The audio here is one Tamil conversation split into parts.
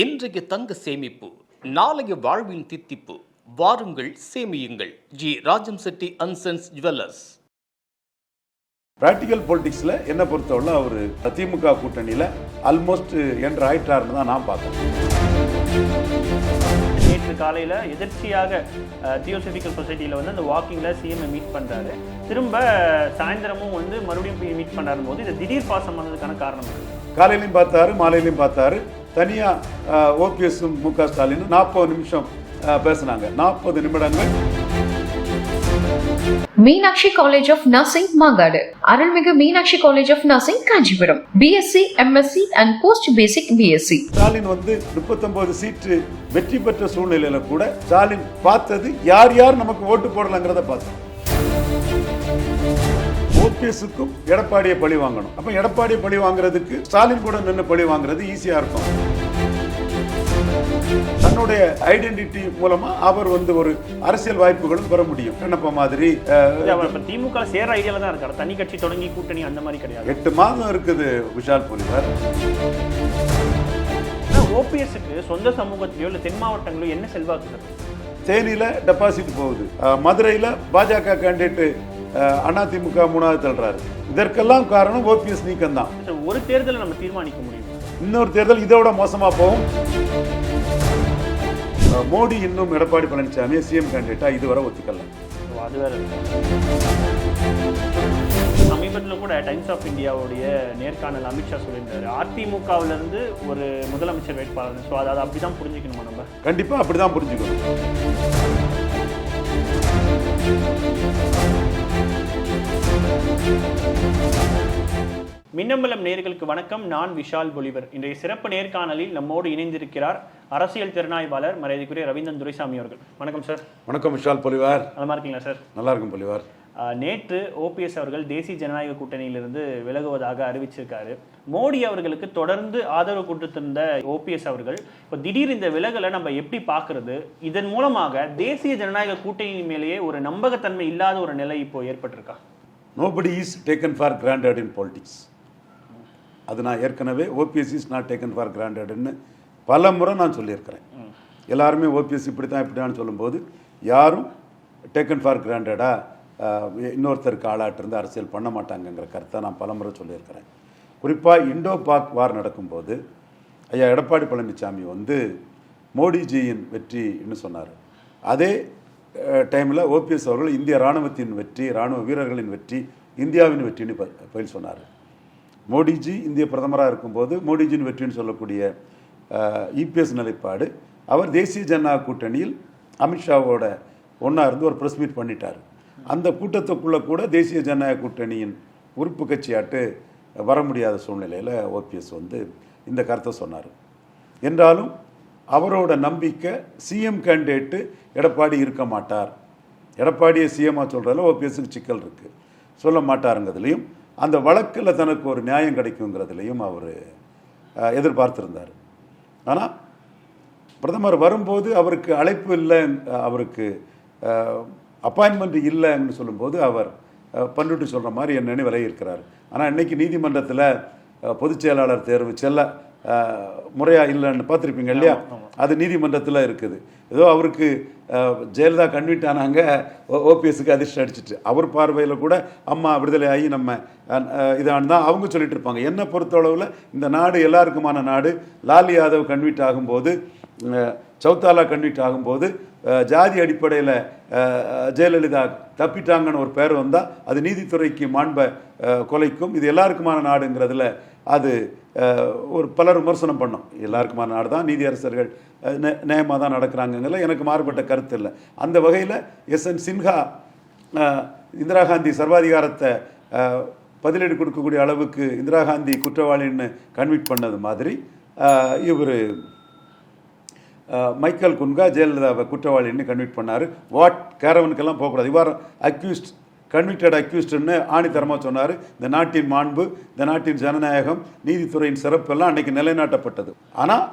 இன்றைய தங்க சேமிப்பு நாளைய வாழ்வின் தித்திப்பு. வாருங்கள் சேமியுங்கள். G. Rajam Chetty and sons jewellers. Practical பொலிட்டிக்ஸில் என்ன பொறுத்தவரை அவர் திமுக கூட்டணியில் ஆல்மோஸ்ட் என்ற ஆயிட்டாருன்னு தான் நான் பார்க்குறேன். நேற்று காலையில் எதிர்ச்சியாக தியோசபிக்கல் சொசைட்டியில் வந்து அந்த வாக்கிங்கில் சிஎம்ஐ மீட் பண்ணுறாரு திரும்ப சாயந்தரமும் வந்து மறுபடியும் போய் மீட் பண்ணுறாரு போது இது திடீர் பாசம் வந்ததுக்கான காரணம்? காலையிலையும் பார்த்தாரு மாலையிலையும் பார்த்தாரு. தனியாக ஓபிஎஸும் மு க ஸ்டாலின் நாற்பது நிமிஷம் பேசுனாங்க. நாற்பது நிமிடங்கள். Meenakshi college of nursing Mangadu. அருள்மிகு Meenakshi college of nursing Kanchipuram. BSc MSc and post basic BSc Stalin வந்து முப்பத்தொன்பது சீட்டு வெற்றி பெற்ற சூழ்நிலையில கூட ஸ்டாலின் பார்த்தது யார் யார் நமக்கு ஓட்டு போடலாங்கிறத பார்த்தோம். ஓபிஎஸ்க்கும் எடப்பாடியை பழி வாங்கணும். அப்ப எடப்பாடியை பழி வாங்குறதுக்கு ஸ்டாலின் கூட நின்று பழி வாங்குறது ஈஸியா இருக்கும். தன்னுடைய ஐடென்டிட்டி மூலமா அவர் வந்து ஒரு அரசியல் வாய்ப்புகளும் பெற முடியும். என்னப்பா மாதிரி? திமுக சேர ஐடியாவில் தான் இருக்காரு. தனி கட்சி தொடங்கி கூட்டணி அந்த மாதிரி கிடையாது. எட்டு மாதம் இருக்குது விஷால் புலிவர் ஓபிஎஸ்க்கு சொந்த சமூகத்திலயோ இல்லை தென் மாவட்டங்களோ என்ன செல்வாக்கு? தேனியில டெபாசிட் போகுது. மதுரையில பாஜக கேண்டிடேட் அதிமுக மூணாவது தள்ளுறாரு. இதற்கெல்லாம் காரணம் ஓபிஎஸ் நீக்கம் தான் ஒரு தேர்தலை நம்ம தீர்மானிக்க முடியும். இன்னொரு தேர்தல் இதோட மோசமா போகும். அஹ், மோடி இன்னும் எடப்பாடி பழனிசாமியை சிஎம் கேண்டிடேட்டா இதுவரை ஒத்துக்கல. அது வேற. சமீபத்தில் கூட டைம்ஸ் ஆஃப் இந்தியாவுடைய நேர்காணல் அமித்ஷா சொல்லியிருந்தாரு. அதிமுகவுல இருந்து ஒரு முதலமைச்சர் வேட்பாளர். ஸோ அதை அப்படி தான் புரிஞ்சுக்கணுமா நம்ம? கண்டிப்பா அப்படிதான் புரிஞ்சுக்கணும். மின்னம்பலம் நேர்களுக்கு வணக்கம். நான் விஷால் பொலிவர் இன்றைய சிறப்பு நேர்காணலில் நம்மோடு இணைந்திருக்கிறார் அரசியல் திறனாய்வாளர் மரியாதைக்குரிய ரவீந்திரன் துரைசாமி அவர்கள். வணக்கம் சார். வணக்கம் விஷால் பொலிவார். நலமா இருக்கீங்களா சார்? நல்லா இருக்கும் பொலிவார். நேற்று ஓபிஎஸ் அவர்கள் தேசிய ஜனநாயக கூட்டணியிலிருந்து விலகுவதாக அறிவிச்சிருக்காரு. மோடி அவர்களுக்கு தொடர்ந்து ஆதரவு கொடுத்திருந்த ஓபிஎஸ் அவர்கள் இப்போ திடீர் இந்த விலகலை நம்ம எப்படி பார்க்கிறது? இதன் மூலமாக தேசிய ஜனநாயக கூட்டணி மேலேயே ஒரு நம்பகத்தன்மை இல்லாத ஒரு நிலை இப்போ ஏற்பட்டிருக்கா? Nobody is taken for granted in politics அது நான் ஏற்கனவே OPS is not taken for கிராண்டட்னு பல முறை நான் சொல்லியிருக்கிறேன். எல்லாருமே ஓபிஎஸ் இப்படி தான் இப்படிதான் சொல்லும்போது யாரும் டேக்கன் ஃபார் கிராண்டடாக இன்னொருத்தருக்கு ஆளாட்டிருந்து அரசியல் பண்ண மாட்டாங்கங்கிற கருத்தை நான் பல முறை சொல்லியிருக்கிறேன். குறிப்பாக இண்டோ பாக் வார் நடக்கும்போது ஐயா எடப்பாடி பழனிசாமி வந்து மோடிஜியின் வெற்றின்னு சொன்னார்? அதே டைமில் ஓபிஎஸ் அவர்கள் இந்திய இராணுவத்தின் வெற்றி இராணுவ வீரர்களின் வெற்றி இந்தியாவின் வெற்றின்னு ப- பதில் சொன்னார். மோடிஜி இந்திய பிரதமராக இருக்கும்போது மோடிஜியின் வெற்றின்னு சொல்லக்கூடிய இபிஎஸ் நிலைப்பாடு. அவர் தேசிய ஜனநாயக கூட்டணியில் அமித்ஷாவோட ஒன்றா இருந்து ஒரு ப்ரெஸ் மீட் பண்ணிட்டார். அந்த கூட்டத்துக்குள்ளே கூட தேசிய ஜனநாயக கூட்டணியின் உறுப்பு கட்சியாட்டு வர முடியாத சூழ்நிலையில் ஓபிஎஸ் வந்து இந்த கருத்தை சொன்னார். என்றாலும் அவரோட நம்பிக்கை சிஎம் கேண்டிடேட்டு எடப்பாடி இருக்க மாட்டார். எடப்பாடியை சிஎம்மாக சொல்கிறதில் ஓபிஎஸ்க்கு சிக்கல் இருக்குது சொல்ல மாட்டாருங்கிறதுலையும் அந்த வழக்கில் தனக்கு ஒரு நியாயம் கிடைக்குங்கிறதுலையும் அவர் எதிர்பார்த்துருந்தார். ஆனால் பிரதமர் வரும்போது அவருக்கு அழைப்பு இல்லை அவருக்கு அப்பாயின்மெண்ட் இல்லைன்னு சொல்லும்போது அவர் அஹ், பண்ருட்டி சொல்கிற மாதிரி என்னென்னு விலகியிருக்கிறார் ஆனால் இன்னைக்கு நீதிமன்றத்தில் பொதுச் செயலாளர் தேர்வு செல்ல முறையாக இல்லைன்னு பார்த்துருப்பீங்க இல்லையா? அது நீதிமன்றத்தில் இருக்குது. ஏதோ அவருக்கு ஜெயலலிதா கன்வீட் ஆனாங்க ஓபிஎஸ்க்கு அதிர்ஷ்டம் அடிச்சிட்டு. அவர் பார்வையில் கூட அம்மா விடுதலை ஆகி நம்ம இதான் தான் அவங்க சொல்லிட்டு இருப்பாங்க. என்னை பொறுத்தளவில் இந்த நாடு எல்லாருக்குமான நாடு. லாலி யாதவ் கன்வீட் ஆகும்போது அஹ், சௌத்தாலா கன்வீட் ஆகும்போது ஜாதி அடிப்படையில் ஜெயலலிதா தப்பிட்டாங்கன்னு ஒரு பேர் வந்தால் அது நீதித்துறைக்கு மாண்ப கொலைக்கும். இது எல்லாருக்குமான நாடுங்கிறதுல அது ஒரு பலர் விமர்சனம் பண்ணோம். எல்லாருக்குமான நாடு தான் நீதியரசர்கள் நியாயமாக தான் நடக்கிறாங்கங்கிறதுல எனக்கு மாறுபட்ட கருத்து இல்லை. அந்த வகையில் எஸ் என் சின்ஹா இந்திரா காந்தி சர்வாதிகாரத்தை பதிலீடு கொடுக்கக்கூடிய அளவுக்கு இந்திரா காந்தி குற்றவாளின்னு கன்விக்ட் பண்ணது மாதிரி இவர் மைக்கேல் குன்கா ஜெயலலிதாவை குற்றவாளின்னு கன்விக்ட் பண்ணார். வாட் கேரவனுக்கெல்லாம் போகக்கூடாது. இவ்வாறு அக்யூஸ்ட் கன்விக்டட் அக்யூஸ்டுன்னு ஆணித்தரமாக சொன்னார். இந்த நாட்டின் மாண்பு இந்த நாட்டின் ஜனநாயகம் நீதித்துறையின் சிறப்பெல்லாம் அன்றைக்கி நிலைநாட்டப்பட்டது. ஆனால்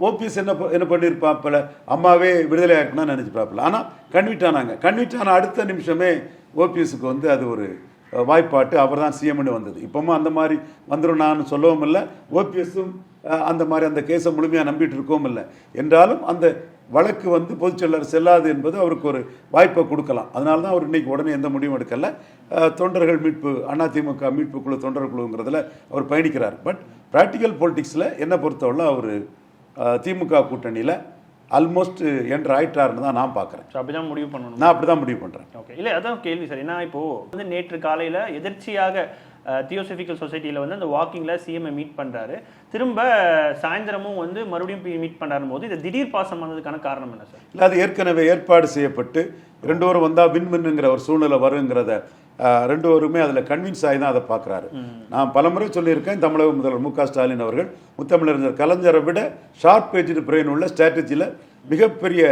ஓபிஎஸ் என்ன ப- என்ன பண்ணியிருப்பாப்பில் அம்மாவே விடுதலை ஆக்கணும்னு நினச்சிப்பாப்பில் ஆனால் கன்விட் ஆனாங்க. கன்விட் ஆன அடுத்த நிமிஷமே ஓபிஎஸ்க்கு வந்து அது ஒரு வாய்ப்பாட்டு அவர் தான் சிஎம்னு வந்தது. இப்பவும் அந்த மாதிரி வந்துடும் நான் சொல்லவும் இல்லை. ஓபிஎஸும் அந்த மாதிரி அந்த கேஸை முழுமையாக நம்பிட்டு இருக்கவும் இல்லை. என்றாலும் அந்த வழக்கு வந்து பொதுச்செயலர் செல்லாது என்பது அவருக்கு ஒரு வாய்ப்பை கொடுக்கலாம். அதனால தான் அவர் இன்னைக்கு உடனே எந்த முடிவும் எடுக்கல. தொண்டர்கள் மீட்பு அதிமுக மீட்பு குழு தொண்டர் குழுங்கிறதுல அவர் பயணிக்கிறார். பட் ப்ராக்டிக்கல் பொலிட்டிக்ஸில் என்னை பொறுத்தவரை அவர் திமுக கூட்டணியில் ஆல்மோஸ்ட் என்ட்ரு ஆயிட்டாருன்னு தான் நான் பார்க்குறேன். ஸோ அப்படிதான் முடிவு பண்ணணும். நான் அப்படி தான் முடிவு பண்ணுறேன் ஓகே இல்லை அதான் கேள்வி சார். ஏன்னா இப்போ வந்து நேற்று காலையில் எதிர்ச்சியாக தியோசபிக்கல் சொசைட்டியில் வந்து அந்த வாக்கிங்கில் சிஎம்ஐ மீட் பண்ணுறாரு திரும்ப சாயந்தரமும் வந்து மறுபடியும் மீட் பண்ணுறாரு போது இது திடீர் பாசம் வந்ததுக்கான காரணம் என்ன சார் இல்லை அது ஏற்கனவே ஏற்பாடு செய்யப்பட்டு ரெண்டு பேரும் வந்தால் வின் வின்னுங்கிற ஒரு சூழ்நிலை வருங்கிறத ரெண்டு பேருமே அதில் கன்வின்ஸ் ஆகி தான் அதை பார்க்குறாரு. நான் பலமுறை சொல்லியிருக்கேன் தமிழக முதல்வர் மு க ஸ்டாலின் அவர்கள் முத்தமிழறிஞர் கலைஞரை விட ஷார்ப் பேஜ்டு பிரெயின் உள்ள ஸ்ட்ராட்டஜியில் மிகப்பெரிய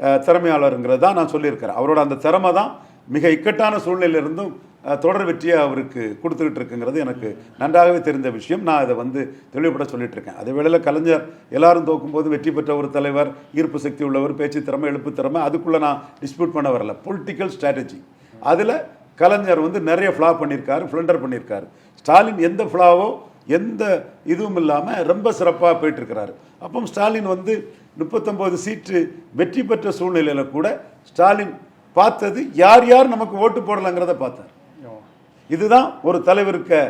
அஹ், திறமையாளருங்கிறது தான் நான் சொல்லியிருக்கிறேன். அவரோட அந்த திறமை தான் மிக இக்கட்டான சூழ்நிலையிலிருந்தும் தொடர் வெற்றியை அவருக்கு கொடுத்துக்கிட்டு இருக்குங்கிறது எனக்கு நன்றாகவே தெரிந்த விஷயம். நான் அதை வந்து தெளிவுபட சொல்லிட்டு இருக்கேன் அதே வேளையில் கலைஞர் எல்லாரும் தோக்கும்போது வெற்றி பெற்ற ஒரு தலைவர் ஈர்ப்பு சக்தி உள்ளவர் பேச்சு திறமை எழுப்பு திறமை அதுக்குள்ளே நான் டிஸ்பியூட் பண்ண வரல. பொலிட்டிக்கல் ஸ்ட்ராட்டஜி அதில் கலைஞர் வந்து நிறைய ஃப்ளா பண்ணியிருக்காரு ஃப்ளண்டர் பண்ணியிருக்காரு. ஸ்டாலின் எந்த ஃப்ளாவோ எந்த இதுவும் இல்லாமல் ரொம்ப சிறப்பாக போயிட்டுருக்கிறாரு. அப்போ ஸ்டாலின் வந்து முப்பத்தொம்போது சீட்டு வெற்றி பெற்ற சூழ்நிலையில் கூட ஸ்டாலின் பார்த்தது யார் யார் நமக்கு ஓட்டு போடலாங்கிறத பார்த்தார். இதுதான் ஒரு தலைவருக்கு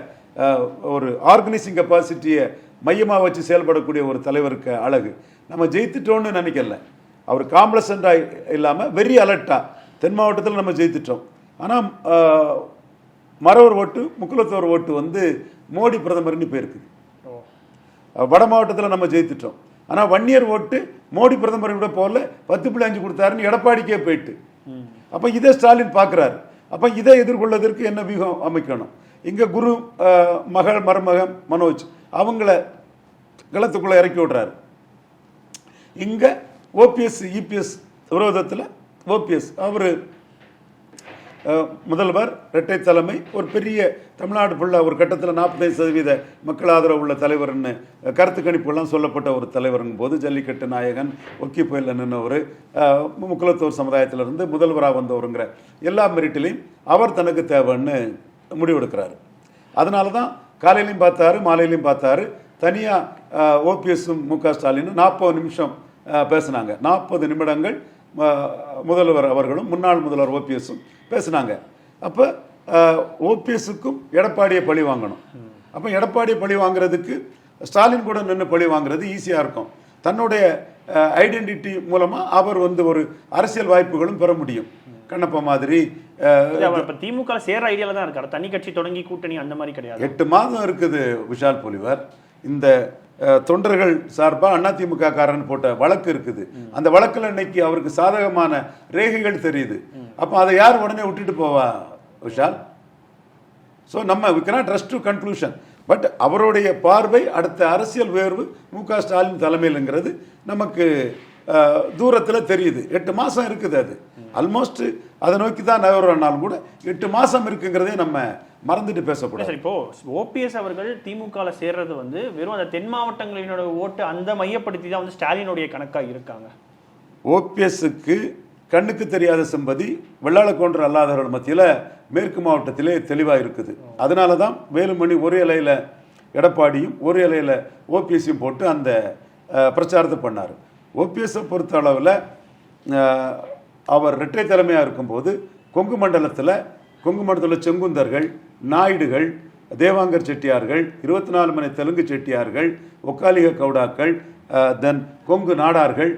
ஒரு ஆர்கனைசிங் கெப்பாசிட்டியை மையமாக வச்சு செயல்படக்கூடிய ஒரு தலைவருக்கு அழகு. நம்ம ஜெயித்துட்டோம்னு நினைக்கல. அவர் காம்ப்ளசண்டாக இல்லாமல் வெரி அலர்ட்டாக தென் மாவட்டத்தில் நம்ம ஜெயித்துட்டோம். ஆனால் மறவர் ஓட்டு முக்குலத்தோர் ஓட்டு வந்து மோடி பிரதமர்னு போயிருக்குது வட மாவட்டத்தில் நம்ம ஜெயித்துட்டோம். ஆனால் வன்னியர் ஓட்டு மோடி பிரதமர் விட போகல பத்து புள்ளி அஞ்சு கொடுத்தாருன்னு எடப்பாடிக்கே போயிட்டு. அப்போ இதை ஸ்டாலின் பார்க்குறாரு அப்போ இதை எதிர்கொள்வதற்கு என்ன வியூகம் அமைக்கணும்? இங்கே குரு அஹ், மகள் மருமகன் மனோஜ் அவங்கள களத்துக்குள்ளே இறக்கி விடுறாரு. இங்கே ஓபிஎஸ் இபிஎஸ் விரோதத்தில் ஓபிஎஸ் அவர் முதல்வர் இரட்டை தலைமை ஒரு பெரிய தமிழ்நாடு ஃபுல்லாக ஒரு கட்டத்தில் நாற்பத்தைந்து சதவீத மக்கள் ஆதரவு உள்ள தலைவர்னு கருத்து கணிப்புகள்லாம் சொல்லப்பட்ட ஒரு தலைவருங்கும் போது ஜல்லிக்கட்டு நாயகன் ஒக்கி புயலில் நின்றவர் முக்குலத்தூர் சமுதாயத்திலிருந்து முதல்வராக வந்தவருங்கிற எல்லா மெரிட்டிலையும் அவர் தனக்கு தேவைன்னு முடிவெடுக்கிறாரு. அதனால தான் காலையிலையும் பார்த்தாரு மாலையிலையும் பார்த்தாரு. தனியாக ஓபிஎஸும் மு க ஸ்டாலினும் நாற்பது நிமிஷம் பேசுனாங்க. நாற்பது நிமிடங்கள் முதல்வர் அவர்களும் முன்னாள் முதல்வர் ஓபிஎஸும் பேசுனாங்க. அப்போ ஓபிஎஸ்ஸுக்கும் எடப்பாடியை பழி வாங்கணும். அப்போ எடப்பாடியை பழி வாங்குறதுக்கு ஸ்டாலின் கூட நின்று பழி வாங்குறது ஈஸியாக இருக்கும். தன்னுடைய ஐடென்டிட்டி மூலமாக அவர் வந்து ஒரு அரசியல் வாய்ப்புகளும் பெற முடியும். கண்ணப்பா மாதிரி இப்ப திமுக சேர்ற ஐடியால தான் இருக்காரு. தனி கட்சி தொடங்கி கூட்டணி அந்த மாதிரி கிடையாது. எட்டு மாதம் இருக்குது விஷால் பொலிவர். இந்த தொண்டர்கள் சார்பாக அதிமுக காரன் போட்ட வழக்கு இருக்குது. அந்த வழக்கில் இன்னைக்கு அவருக்கு சாதகமான ரேகைகள் தெரியுது. அப்போ அதை யார் உடனே விட்டுட்டு போவா விஷால்? ஸோ நம்ம we cannot trust to conclusion but அவருடைய பார்வை அடுத்த அரசியல் உயர்வு மு க ஸ்டாலின் தலைமையிலுங்கிறது நமக்கு தூரத்தில் தெரியுது. எட்டு மாதம் இருக்குது அது. ஆல்மோஸ்ட் அதை நோக்கி தான் நகர்றனாலும் கூட எட்டு மாதம் இருக்குங்கிறதே நம்ம மறந்துட்டு பேசக்கூடாது. சார் இப்போ ஓபிஎஸ் அவர்கள் திமுகல சேர்றது வந்து வெறும் அந்த தென் மாவட்டங்களினோட ஓட்டு அந்த மையப்படுத்தி தான் வந்து ஸ்டாலினுடைய கணக்கா இருக்காங்க. ஓபிஎஸ்க்கு கண்ணுக்கு தெரியாத செம்பதி வெள்ளாளக்கோன்றர் அல்லாதவர்கள் மத்தியில் மேற்கு மாவட்டத்திலே தெளிவாக இருக்குது. அதனால தான் வேலுமணி ஒரு இலையில் எடப்பாடியும் ஒரு இலையில் ஓபிஎஸ்ஸையும் போட்டு அந்த பிரச்சாரத்தை பண்ணார். ஓபிஎஸ்ஸை பொறுத்த அளவில் அவர் இரட்டை தலைமையாக இருக்கும்போது கொங்கு மண்டலத்தில் கொங்கு மண்டலத்தில் செங்குந்தர்கள் நாயுடுகள் தேவாங்கர் செட்டியார்கள் இருபத்தி நாலு மணி தெலுங்கு செட்டியார்கள் ஒக்காலிக கவுடாக்கள் தென் கொங்கு நாடார்கள்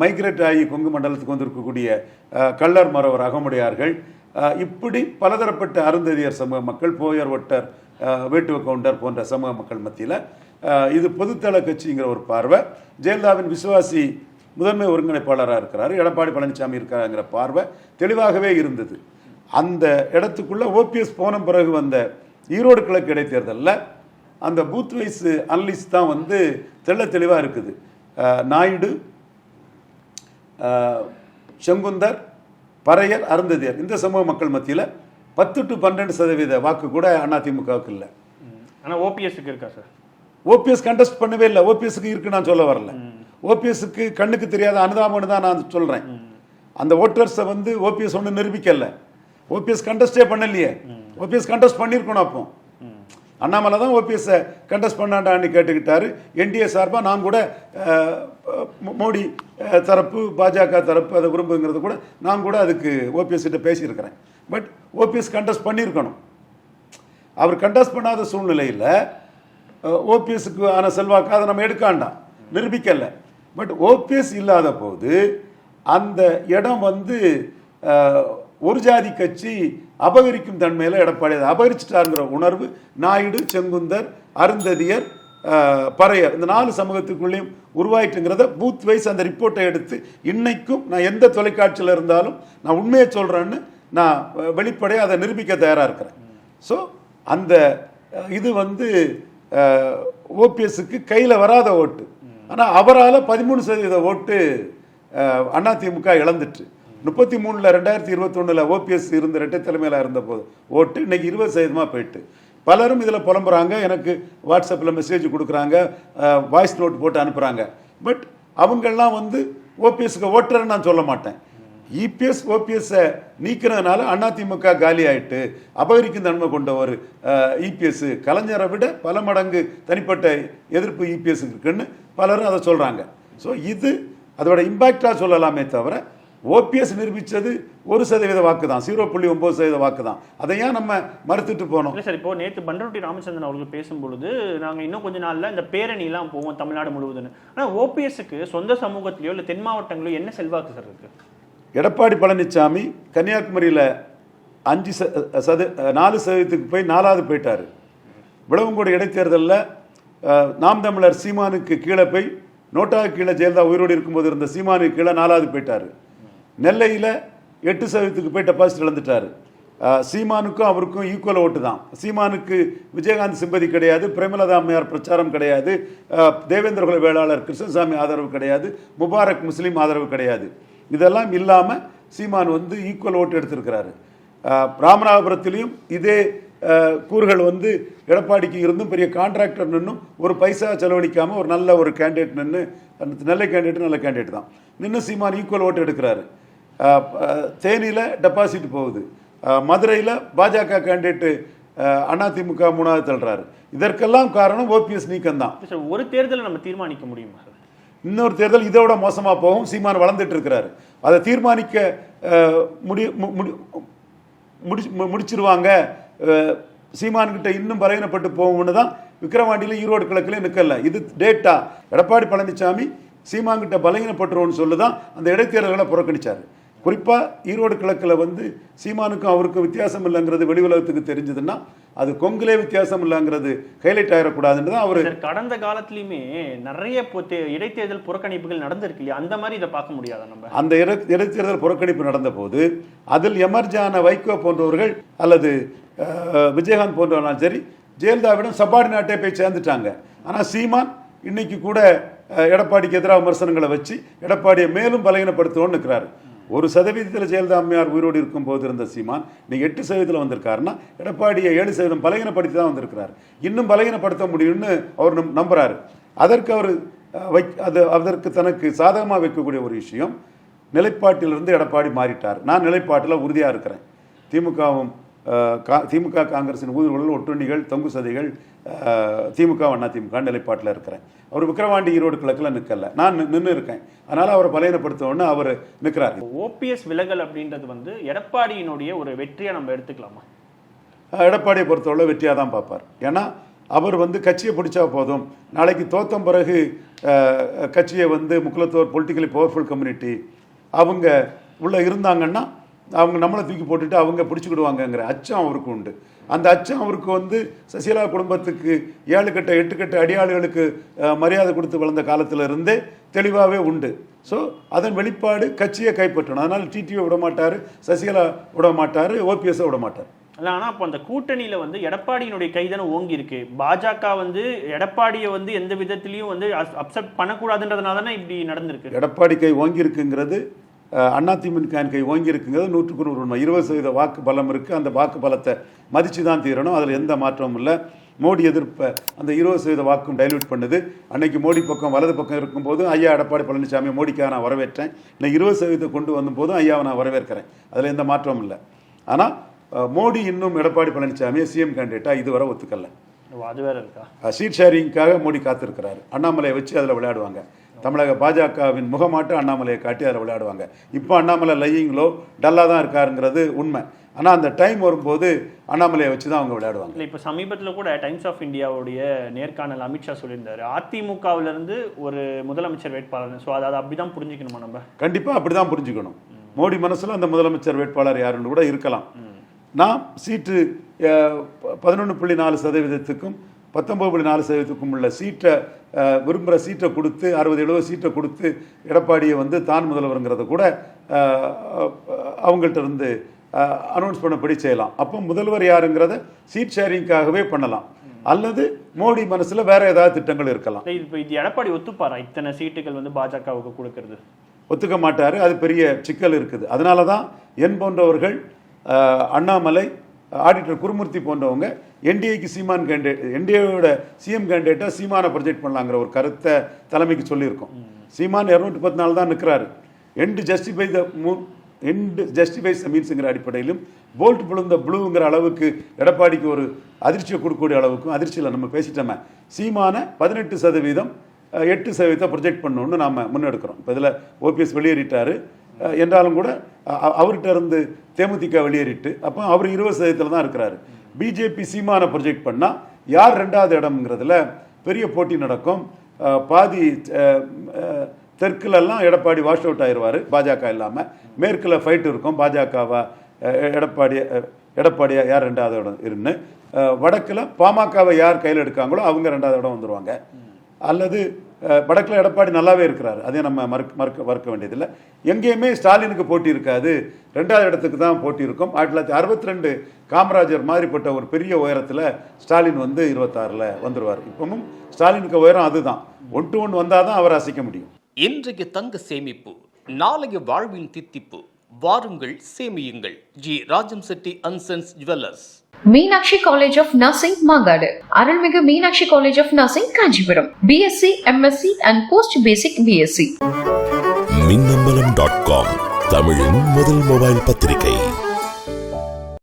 மைக்ரேட் ஆகி கொங்கு மண்டலத்துக்கு வந்திருக்கக்கூடிய கள்ளர் மறவர் அகமுடையார்கள் இப்படி பலதரப்பட்ட அருந்ததியர் சமூக மக்கள் போயர் ஒட்டர் வேட்டுவ கவுண்டர் போன்ற சமூக மக்கள் மத்தியில் இது பொதுத்தள கட்சிங்கிற ஒரு பார்வை ஜெயலலிதாவின் விசுவாசி முதன்மை ஒருங்கிணைப்பாளராக இருக்கிறார் எடப்பாடி பழனிசாமி இருக்காருங்கிற பார்வை தெளிவாகவே இருந்தது. அந்த இடத்துக்குள்ள ஓபிஎஸ் போன பிறகு வந்த ஈரோடு கிழக்கு இடைத்தேர்தலில் அந்த பூத் வைஸ் அனலிஸ் தான் வந்து தெள்ள தெளிவாக இருக்குது. நாயுடு செங்குந்தர் பறையர் அருந்ததியர். இந்த சமூக மக்கள் மத்தியில் பத்து டு பன்னெண்டு சதவீத வாக்கு கூட அதிமுகவுக்கு இல்லை. ஆனா ஓபிஎஸ்க்கு இருக்கா சார்? ஓபிஎஸ் கண்டெஸ்ட் பண்ணவே இல்லை. ஓபிஎஸ்க்கு இருக்கு நான் சொல்ல வரல. ஓபிஎஸ்க்கு கண்ணுக்கு தெரியாத அனுதாபம்னு தான் நான் சொல்றேன். அந்த ஓட்டர்ஸை வந்து ஓபிஎஸ் ஒன்றும் நிரூபிக்கல. ஓபிஎஸ் கண்டஸ்டே பண்ணலையே. ஓபிஎஸ் கண்டெஸ்ட் பண்ணியிருக்கணும் அப்போ. அண்ணாமலை தான் ஓபிஎஸ்ஸை கண்டெஸ்ட் பண்ணாண்டான்னு கேட்டுக்கிட்டாரு. என்டிஏ சார்பாக நாம் கூட மோடி தரப்பு பாஜக தரப்பு அதை விரும்புங்கிறது கூட நான் கூட அதுக்கு ஓபிஎஸ் கிட்ட பேசியிருக்கிறேன். பட் ஓபிஎஸ் கண்டஸ்ட் பண்ணியிருக்கணும் அவர் கண்டெஸ்ட் பண்ணாத சூழ்நிலையில் ஓபிஎஸ்க்கு ஆன செல்வாக்கு அதை நம்ம எடுக்காண்டாம். நிரூபிக்கலை. பட் ஓபிஎஸ் இல்லாத போது அந்த இடம் வந்து ஒரு ஜாதி கட்சி அபகரிக்கும் தன்மையில் எடப்பாடி அதை அபகரிச்சிட்டாருங்கிற உணர்வு நாயுடு செங்குந்தர் அருந்ததியர் பறையர் இந்த நாலு சமூகத்துக்குள்ளேயும் உருவாயிட்டுங்கிறத பூத் வைஸ் அந்த ரிப்போர்ட்டை எடுத்து இன்னைக்கும் நான் எந்த தொலைக்காட்சியில் இருந்தாலும் நான் உண்மையை சொல்கிறேன்னு நான் வெளிப்படையாக அதை நிரூபிக்க தயாராக இருக்கிறேன். ஸோ அந்த இது வந்து ஓபிஎஸ்க்கு கையில் வராத ஓட்டு. ஆனால் அவரால் பதிமூணு சதவீத ஓட்டு அதிமுக இழந்துட்டு. முப்பத்தி மூணில் ரெண்டாயிரத்தி இருபத்தொன்னில் ஓபிஎஸ் இருந்த ரெட்டை தலைமையில் இருந்தபோது ஓட்டு இன்னைக்கு இருபது சதவீதமாக போயிட்டு. பலரும் இதில் புலம்புறாங்க. எனக்கு வாட்ஸ்அப்பில் மெசேஜ் கொடுக்குறாங்க. வாய்ஸ் நோட் போட்டு அனுப்புகிறாங்க பட் அவங்கெல்லாம் வந்து ஓபிஎஸ்க்கு ஓட்டுறன்னு நான் சொல்ல மாட்டேன். இபிஎஸ் ஓபிஎஸ்ஸை நீக்கிறதுனால அதிமுக காலி ஆயிட்டு அபகரிக்கும் தன்மை கொண்ட ஒரு இபிஎஸ். கலைஞரை விட பல மடங்கு தனிப்பட்ட எதிர்ப்பு இபிஎஸ்க்கு இருக்குன்னு பலரும் அதை சொல்கிறாங்க ஸோ இது அதோட இம்பாக்டாக சொல்லலாமே தவிர ஓபிஎஸ் நிரூபித்தது ஒரு சதவீத வாக்கு தான் ஜீரோ புள்ளி ஒம்பது சதவீத வாக்கு தான் அதை ஏன் நம்ம மறுத்துட்டு போனோம்? இல்லை சார் இப்போ நேற்று பண்டரொட்டி ராமச்சந்திரன் அவர்கள் பேசும்பொழுது நாங்கள் இன்னும் கொஞ்ச நாள்ல இந்த பேரணிலாம் போவோம் தமிழ்நாடு முழுவதுன்னு. ஆனால் ஓபிஎஸ்க்கு சொந்த சமூகத்திலயோ இல்லை தென் மாவட்டங்களிலோ என்ன செல்வாக்கு சார் இருக்கு? எடப்பாடி பழனிசாமி கன்னியாகுமரியில் அஞ்சு சத நாலு சதவீதத்துக்கு போய் நாலாவது போயிட்டார். விளவங்கோடு இடைத்தேர்தலில் நாம் தமிழர் சீமானுக்கு கீழே போய் நோட்டாவுக்கு கீழே ஜெயலலிதா உயிரோடு இருக்கும்போது இருந்த சீமானுக்கு கீழே நாலாவது போயிட்டார். நெல்லையில் எட்டு சதவீதத்துக்கு போய் டெபாசிட் இழந்துட்டார். சீமானுக்கும் அவருக்கும் ஈக்குவல் ஓட்டு தான். சீமானுக்கு விஜயகாந்த் சிம்பதி கிடையாது பிரேமலதா அம்மையார் பிரச்சாரம் கிடையாது தேவேந்திரகுல தேவேந்திர குல வேளாளர் கிருஷ்ணசாமி ஆதரவு கிடையாது முபாரக் முஸ்லீம் ஆதரவு கிடையாது. இதெல்லாம் இல்லாமல் சீமான் வந்து ஈக்குவல் ஓட்டு எடுத்திருக்கிறாரு. ராமநாதபுரத்திலையும் இதே கூறுகள் வந்து எடப்பாடிக்கு இருந்தும் பெரிய கான்ட்ராக்டர் நின்னும் ஒரு பைசா செலவழிக்காமல் ஒரு நல்ல ஒரு கேண்டிடேட் நின்று அந்த நல்ல கேண்டிடேட் நல்ல கேண்டிடேட் தான். நின்று சீமான் ஈக்குவல் ஓட்டு எடுக்கிறாரு. தேனியில் டெபாசிட் போகுது. மதுரையில் பாஜக கேண்டிடேட்டு அதிமுக மூணாவது தள்ளுறாரு. இதற்கெல்லாம் காரணம் ஓபிஎஸ் நீக்கம் தான். ஒரு தேர்தலை நம்ம தீர்மானிக்க முடியுமா இன்னொரு தேர்தல் இதோட மோசமா போகும். சீமான் வளர்ந்துட்டு இருக்கிறாரு. அதை தீர்மானிக்க முடி மு- முடி- முடிச்சு மு- முடிச்சிருவாங்க. அஹ், சீமான் கிட்ட இன்னும் பலகீனப்பட்டு போகும்னு தான் விக்கிரவாண்டியில ஈரோடு கிழக்குல நிக்கல. இது டேட்டா எடப்பாடி பழனிசாமி சீமான் கிட்ட பலகீனப்பட்டுருவோம்னு சொல்லி தான் அந்த இடைத்தேர்தல்களை புறக்கணிச்சாரு. குறிப்பா ஈரோடு கிழக்குல வந்து சீமானுக்கும் அவருக்கும் வித்தியாசம் இல்லைங்கிறது வெளி உலகத்துக்கு தெரிஞ்சதுன்னா அது கொங்குலே வித்தியாசம் இல்லைங்கிறது ஹைலைட் ஆயிடக்கூடாதுன்னு தான் அவர் கடந்த காலத்துலயுமே நிறைய இடைத்தேர்தல் புறக்கணிப்புகள் நடந்திருக்கு இல்லையா? அந்த மாதிரி இதை பார்க்க முடியாதா நம்ம? அந்த இட- இடைத்தேர்தல் புறக்கணிப்பு நடந்தபோது அதில் எமர்ஜான வைகோ போன்றவர்கள் அல்லது விஜயகாந்த் போன்றவர்கள் சரி ஜெயலலிதாவிடம் சப்பார்டினேட்டே போய் சேர்ந்துட்டாங்க. ஆனால் சீமான் இன்னைக்கு கூட எடப்பாடிக்கு எதிராக விமர்சனங்களை வச்சு எடப்பாடியை மேலும் பலகீனப்படுத்துவோன்னு இருக்கிறாரு ஒரு சதவீதத்தில் ஜெயலலிதா அம்மையார் உயிரோடு இருக்கும் போது இருந்த சீமான் இன்னைக்கு எட்டு சதவீதத்தில் வந்திருக்காருன்னா எடப்பாடியை ஏழு சதவீதம் பலகீனப்படுத்தி தான் வந்திருக்கிறார். இன்னும் பலகீனப்படுத்த முடியும்னு அவர் நம்- நம்புகிறாரு அதற்கு அவர் வை அது அதற்கு தனக்கு சாதகமாக வைக்கக்கூடிய ஒரு விஷயம் நிலைப்பாட்டிலிருந்து எடப்பாடி மாறிட்டார். நான் நிலைப்பாட்டில் உறுதியாக இருக்கிறேன். திமுகவும் கா திமுக காங்கிரசின் ஊதுகுழல் ஒட்டுண்ணிகள் தொங்கு சதிகள் திமுக அண்ணா திமுக நிலைப்பாட்டில் இருக்கிறேன். அவர் விக்கிரவாண்டி ஈரோடு கிழக்கில் நிற்கல நான் நின்று இருக்கேன். அதனால் அவரை பலையனப்படுத்தவுடனே அவர் நிற்கிறார் ஓபிஎஸ் விலகல் அப்படின்றது வந்து எடப்பாடியினுடைய ஒரு வெற்றியா நம்ம எடுத்துக்கலாமா? எடப்பாடியை பொறுத்தவரை வெற்றியாக தான் பார்ப்பார். ஏன்னா அவர் வந்து கட்சியை பிடிச்சா போதும். நாளைக்கு தோத்தம் பிறகு கட்சியை வந்து முக்குலத்தோர் பொலிட்டிக்கலி பவர்ஃபுல் கம்யூனிட்டி அவங்க உள்ள இருந்தாங்கன்னா அவங்க நம்மளை தூக்கி போட்டுட்டு அவங்க பிடிச்சிக்கிடுவாங்கங்கிற அச்சம் அவருக்கு உண்டு. அந்த அச்சம் அவருக்கு வந்து சசிகலா குடும்பத்துக்கு ஏழு கட்ட எட்டு கட்ட அடியாளுகளுக்கு மரியாதை கொடுத்து வளர்ந்த காலத்துல இருந்தே தெளிவாகவே உண்டு. ஸோ அதன் வெளிப்பாடு கட்சியை கைப்பற்றணும். அதனால் டிடிஓ விட மாட்டார் சசிகலா விட மாட்டார் ஓபிஎஸ்ஸை விட மாட்டார் இல்ல ஆனா அப்போ அந்த கூட்டணியில வந்து எடப்பாடியினுடைய கைதான ஓங்கி இருக்கு பாஜக வந்து எடப்பாடியை வந்து எந்த விதத்திலையும் வந்து அப்செட் பண்ணக்கூடாதுன்றதுனால தானே இப்படி நடந்திருக்கு? எடப்பாடி கை ஓங்கி இருக்குங்கிறது அதிமுக கை ஓங்கி இருக்குங்கிறது நூற்றுக்கு நூறு உண்மை. இருபது சதவீத வாக்கு பலம் இருக்குது அந்த வாக்கு பலத்தை மதித்து தான் தீரணும். அதில் எந்த மாற்றமும் இல்லை. மோடி எதிர்ப்பை அந்த இருபது சதவீத வாக்கும் டைல்யூட் பண்ணுது. அன்னைக்கு மோடி பக்கம் வலது பக்கம் இருக்கும்போது ஐயா எடப்பாடி பழனிசாமி மோடிக்காக நான் வரவேற்றேன். இன்னைக்கு இருபது சதவீதத்தை கொண்டு வந்தபோதும் ஐயாவை நான் வரவேற்கிறேன். அதில் எந்த மாற்றமும் இல்லை. ஆனால் மோடி இன்னும் எடப்பாடி பழனிசாமியை சிஎம் கேண்டிடேட்டாக இதுவரை ஒத்துக்கல. அது வேற இருக்கா? சீட் ஷேரிங்காக மோடி காத்திருக்கிறாரு. அண்ணாமலையை வச்சு அதில் விளையாடுவாங்க. தமிழக பாஜகவின் முகமாட்டு அண்ணாமலையை காட்டி அதில் விளையாடுவாங்க. இப்போ அண்ணாமலை லையிங்களோ டல்லாக தான் இருக்காருங்கிறது உண்மை. ஆனால் அந்த டைம் வரும்போது அண்ணாமலையை வச்சு தான் அவங்க விளையாடுவாங்க. இல்லை இப்போ சமீபத்தில் கூட டைம்ஸ் ஆஃப் இந்தியாவுடைய நேர்காணல் அமித்ஷா சொல்லியிருந்தாரு. அதிமுகவுல இருந்து ஒரு முதலமைச்சர் வேட்பாளர் ஸோ அதை அப்படிதான் புரிஞ்சுக்கணுமா நம்ம? கண்டிப்பாக அப்படி தான் புரிஞ்சுக்கணும் மோடி மனசில் அந்த முதலமைச்சர் வேட்பாளர் யாருன்னு கூட இருக்கலாம். நான் சீட்டு பதினொன்று புள்ளி நாலு சதவீதத்துக்கும் பத்தொம்பது புள்ளி நாலு சதவீதத்துக்கும் உள்ள சீட்டை விரும்புகிற சீட்டை கொடுத்து அறுபது எழுபது சீட்டை கொடுத்து எடப்பாடியை வந்து தான் முதல்வருங்கிறத கூட அவங்கள்ட்ட இருந்து அனௌன்ஸ் பண்ணபடி செய்யலாம். அப்போ முதல்வர் யாருங்கிறத சீட் ஷேரிங்காகவே பண்ணலாம். அல்லது மோடி மனசில் வேற ஏதாவது திட்டங்கள் இருக்கலாம். இப்போ இது எடப்பாடி ஒத்துப்பாரா? இத்தனை சீட்டுகள் வந்து பாஜகவுக்கு கொடுக்கறது. ஒத்துக்க மாட்டார். அது பெரிய சிக்கல் இருக்குது. அதனால தான் என் போன்றவர்கள் அண்ணாமலை ஆடிட்டர் குருமூர்த்தி போன்றவங்க என்டிஏக்கு சீமான் கேண்டேட் என்டிஏவோட சிஎம் கேண்டிடேட்டாக சீமானை ப்ரொஜெக்ட் பண்ணலாங்கிற ஒரு கருத்தை தலைமைக்கு சொல்லியிருக்கோம். சீமான் இரநூத்தி பத்து நாள் தான் நிற்கிறாரு எண்டு ஜஸ்டிஃபை த மூ எண்டு ஜஸ்டிஃபைஸ் த மீன்ஸுங்கிற அடிப்படையிலும் போல்ட் புழுந்த ப்ளூங்கிற அளவுக்கு எடப்பாடிக்கு ஒரு அதிர்ச்சியை கொடுக்கக்கூடிய அளவுக்கும் அதிர்ச்சியில் நம்ம பேசிட்டோமே. சீமான பதினெட்டு சதவீதம் எட்டு சதவீதத்தை ப்ரொஜெக்ட் பண்ணணும்னு நாம் முன்னெடுக்கிறோம். இப்போ இதில் ஓபிஎஸ் வெளியேறிட்டார். என்றாலும் கூட அவர்கிட்ட இருந்து தேமுதிக வெளியேறிட்டு அப்போ அவர் இருபது சதவீதத்தில் தான் இருக்கிறாரு. பிஜேபி சீமானை ப்ரொஜெக்ட் பண்ணால் யார் ரெண்டாவது இடம்ங்கிறதுல பெரிய போட்டி நடக்கும். பாதி தெற்குலெல்லாம் எடப்பாடி வாஷ் அவுட் ஆயிடுவார் பாஜக இல்லாமல் மேற்கில் ஃபைட் இருக்கும் பாஜகவா எடப்பாடி எடப்பாடியாக எடப்பாடியா யார் ரெண்டாவது இடம் இருந்து வடக்கில் பாமகவை யார் கையில் எடுக்காங்களோ அவங்க ரெண்டாவது இடம் வந்துருவாங்க. அல்லது வடக்கில் எடப்பாடி நல்லாவே இருக்கிறார். அதே நம்ம மறுக்க மறுக்க மறுக்க வேண்டியதில்லை. எங்கேயுமே ஸ்டாலினுக்கு போட்டி இருக்காது. ரெண்டாவது இடத்துக்கு தான் போட்டி இருக்கும். ஆயிரத்தி தொள்ளாயிரத்தி அறுபத்தி ரெண்டு காமராஜர் மாதிரிப்பட்ட ஒரு பெரிய உயரத்தில் ஸ்டாலின் வந்து இருபத்தாறில் வந்துடுவார் இப்பவும் ஸ்டாலினுக்கு உயரம் அதுதான். ஒன் டு ஒன் வந்தால் தான் அவர் அசைக்க முடியும். இன்றைய தங்க சேமிப்பு நாளைய வாழ்வின் தித்திப்பு. வாருங்கள் சேமியுங்கள். G. Rajam Chetty and sons jewellers. Meenakshi college of nursing Mangadu. அருள்மிகு Meenakshi college of nursing Kanchipuram. BSc MSc and post basic BSc Minnambalam dot com தமிழின் முதல் மொபைல் பத்திரிகை.